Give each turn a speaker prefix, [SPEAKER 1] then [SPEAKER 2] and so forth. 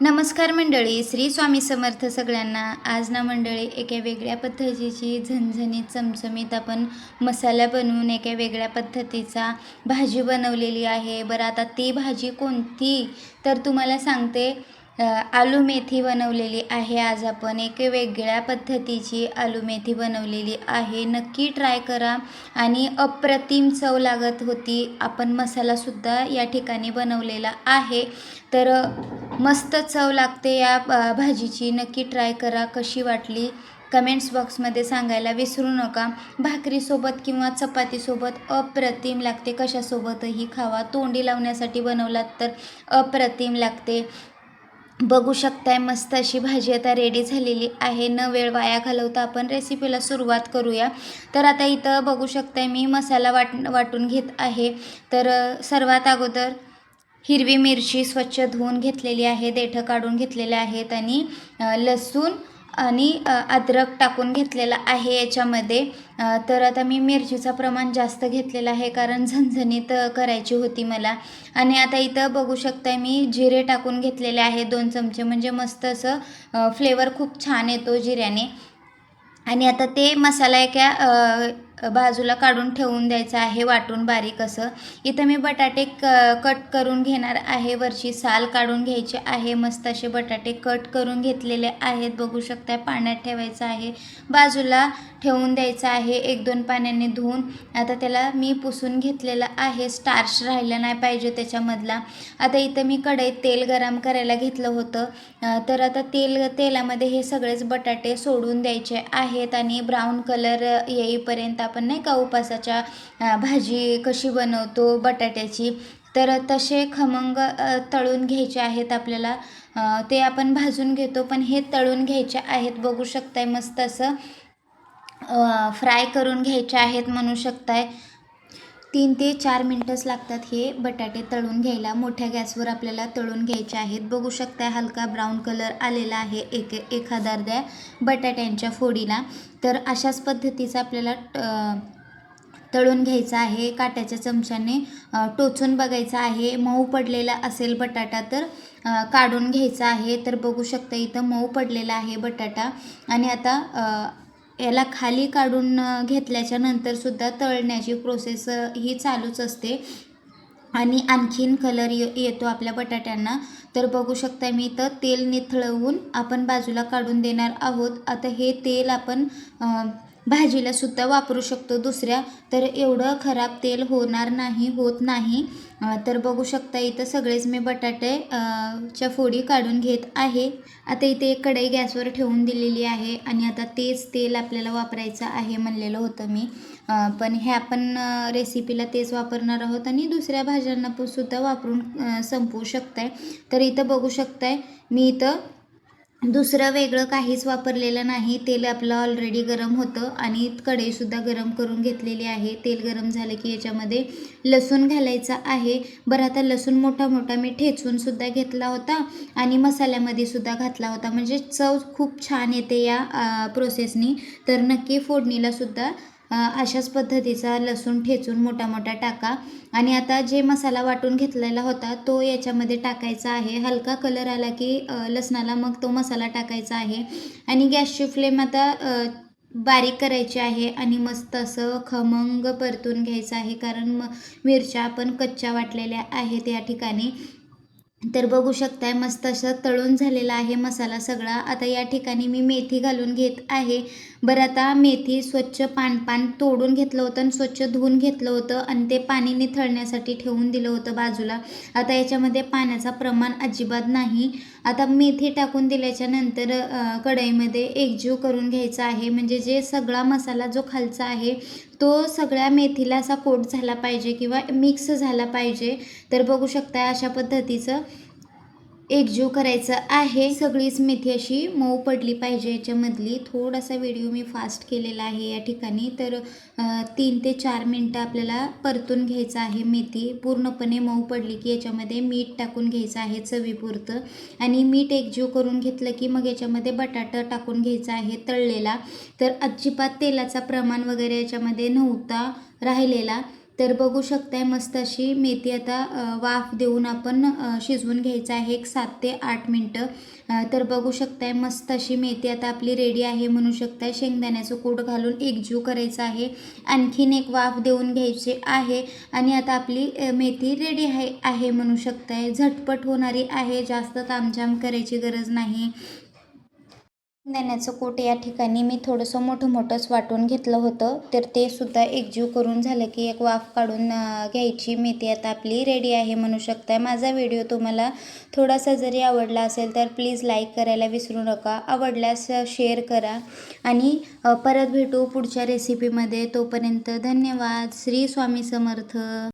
[SPEAKER 1] नमस्कार मंडळी श्री स्वामी समर्थ सगळ्यांना. आज ना मंडळी एका वेगळ्या पद्धतीची झणझणीत चमचमीत आपण मसाला बनवून एका वेगळ्या पद्धतीचा भाजी बनवलेली आहे. बरं आता ती भाजी कोणती? तर तुम्हाला सांगते आलू मेथी बनवलेली आहे. आज आपण एक वेगळ्या पद्धतीची आलू मेथी बनवलेली आहे. नक्की ट्राय करा. आणि अप्रतिम चव लागत होती. आपण मसालासुद्धा या ठिकाणी बनवलेला आहे. तर मस्त चव लागते या भाजीची. नक्की ट्राय करा. कशी वाटली? कमेंट्स बॉक्समध्ये सांगायला विसरू नका. भाकरीसोबत किंवा चपातीसोबत अप्रतिम लागते. कशासोबतही खावा. तोंडी लावण्यासाठी बनवलात तर अप्रतिम लागते. बघू शकताय मस्त अशी भाजी आता रेडी झालेली आहे. न वेळ वाया घालवता आपण रेसिपीला सुरुवात करूया. तर आता इथं बघू शकताय मी मसाला वाट वाटून घेत आहे. तर सर्वात अगोदर हिरवी मिरची स्वच्छ धुवून घेतलेली आहे देठं काढून घेतलेले आहेत आणि लसूण आणि अद्रक टाकून घेतलेला आहे याच्यामध्ये. तर आता मी मिरचीचं प्रमाण जास्त घेतलेलं आहे कारण झणझणीत करायची होती मला. आणि आता इथं बघू शकता मी जिरे टाकून घेतलेले आहे दोन चमचे. म्हणजे मस्त असं फ्लेवर खूप छान येतो जिऱ्याने. आणि आता ते मसाला एका बाजूला काढून ठेवून द्यायचं आहे वाटून बारीक असं. इथं मी बटाटे क कट करून घेणार आहे वरची साल काढून घ्यायची आहे. मस्त असे बटाटे कट करून घेतलेले आहेत. बघू शकता पाण्यात ठेवायचं आहे. बाजूला ठेवून द्यायचं आहे. एक दोन पाण्याने धुवून. आता त्याला मी पुसून घेतलेलं आहे. स्टार्च राहिलं नाही पाहिजे त्याच्यामधला. आता इथं मी कढईत तेल गरम करायला घेतलं होतं. तर आता तेल तेलामध्ये हे सगळेच बटाटे सोडून द्यायचे आहेत आणि ब्राऊन कलर येईपर्यंत आपण नाही का उपासाच्या भाजी कशी बनवतो बटाट्याची तर तसे खमंग तळून घ्यायचे आहेत आपल्याला. ते आपण भाजून घेतो पण हे तळून घ्यायचे आहेत. बघू शकताय मस्त असं फ्राय करून घ्यायचे आहेत म्हणू शकताय. तीन ते चार मिनटंच लागतात हे बटाटे तळून घ्यायला. मोठ्या गॅसवर आपल्याला तळून घ्यायचे आहेत. बघू शकता हलका ब्राऊन कलर आलेला आहे एक एखाद्या अर्ध्या बटाट्यांच्या फोडीला. तर अशाच पद्धतीचा आपल्याला तळून घ्यायचा आहे. काट्याच्या चमच्याने टोचून बघायचा आहे. मऊ पडलेला असेल बटाटा तर काढून घ्यायचा आहे. तर बघू शकता इथं मऊ पडलेला आहे बटाटा. आणि आता याला खाली काढून घेतल्याच्या नंतरसुद्धा तळण्याची प्रोसेस ही चालूच असते. आणि आणखीन कलर ये येतो आपल्या बटाट्यांना. तर बघू शकता मी इथं तेल निथळवून आपण बाजूला काढून देणार आहोत. आता हे तेल आपण भाजीला सुद्धा वापरू शकतो. दुसऱ्या तर एवढं खराब तेल होणार नाही होत नाही. तर बघू शकता इथं सगळेच मी बटाटे च्या फोडी काढून घेत आहे. आता इथे एक कढई गॅसवर ठेवून दिलेली आहे आणि आता तेच तेल आपल्याला वापरायचं आहे म्हणलेलं होतं मी. पण हे आपण रेसिपीला तेच वापरणार आहोत आणि दुसऱ्या भाज्यांना पण सुद्धा वापरून संपवू शकताय. तर इथं बघू शकताय मी इथं दुसरं वेगळं काहीच वापरलेलं नाही. तेल आपलं ऑलरेडी गरम होतं आणि कढईसुद्धा गरम करून घेतलेली आहे. तेल गरम झालं की याच्यामध्ये लसूण घालायचा आहे. बरं आता लसूण मोठा मोठा मी ठेचूनसुद्धा घेतला होता आणि मसाल्यामध्ये सुद्धा घातला होता. म्हणजे चव खूप छान येते या प्रोसेसनी तर नक्की फोडणीलासुद्धा अशाच पद्धतीचा लसूण ठेचून मोठा मोठा टाका. आणि आता जे मसाला वाटून घेतलेला होता तो याच्यामध्ये टाकायचा आहे. हलका कलर आला की लसणाला मग तो मसाला टाकायचा आहे. आणि गॅसची फ्लेम आता बारीक करायची आहे. आणि मस्त असं खमंग परतून घ्यायचं आहे. कारण म मिरच्या आपण कच्च्या वाटलेल्या आहेत या ठिकाणी. तर बघू शकताय मस्त असं तळून झालेला आहे मसाला सगळा. आता या ठिकाणी मी मेथी घालून घेत आहे. बरं आता मेथी स्वच्छ पान पान तोडून घेतलं होतं आणि स्वच्छ धुवून घेतलं होतं आणि ते पाणी निथळण्यासाठी ठेवून दिलं होतं बाजूला. आता याच्यामध्ये पाण्याचा प्रमाण अजिबात नाही. आता मेथी टाकून दिल्याच्या नंतर कढईमध्ये एकजीव करून घ्यायचा आहे. म्हणजे जे सगळा मसाला जो खालचा आहे तो सगळ्या मेथीला असा कोट झाला पाहिजे किंवा मिक्स झाला पाहिजे. तर बघू शकता अशा पद्धतीचं एकजीव करायचं आहे. सगळीच मेथी अशी मऊ पडली पाहिजे. याच्यामधली थोडासा व्हिडिओ मी फास्ट केलेला आहे या ठिकाणी. तर तीन ते चार मिनटं आपल्याला परतून घ्यायचं आहे मेथी. पूर्णपणे मऊ पडली की याच्यामध्ये मीठ टाकून घ्यायचं आहे चवीपुरतं. आणि मीठ एकजीव करून घेतलं की मग याच्यामध्ये बटाटा टाकून घ्यायचा आहे तळलेला. तर अजिबात तेलाचा प्रमाण वगैरे याच्यामध्ये नव्हता राहिलेला. तर बघू शकताय मस्त अशी मेथी आता वाफ देऊन आपण शिजवून घ्यायचं आहे. एक सात ते आठ मिनटं. तर बघू शकताय मस्त अशी मेथी आता आपली रेडी आहे म्हणू शकताय. शेंगदाण्याचं कूट घालून एकजीव करायचं आहे. आणखीन एक वाफ देऊन घ्यायची आहे. आणि आता आपली मेथी रेडी आहे आहे म्हणू शकताय. झटपट होणारी आहे. जास्त तामझाम करायची गरज नाही. शेंगदाण्याचं कूट या ठिकाणी मी थोडंसं मोठं मोठंच वाटून घेतलं होतं. तर ते सुद्धा एकजीव करून झालं की एक वाफ काढून घ्यायची घ्यायची. मेथी आता आपली रेडी आहे म्हणू शकताय. माझा व्हिडिओ तुम्हाला थोडासा जरी आवडला असेल तर प्लीज लाईक करायला विसरू नका. आवडल्यास शेअर करा. आणि परत भेटू पुढच्या रेसिपीमध्ये तोपर्यंत धन्यवाद. श्री स्वामी समर्थ.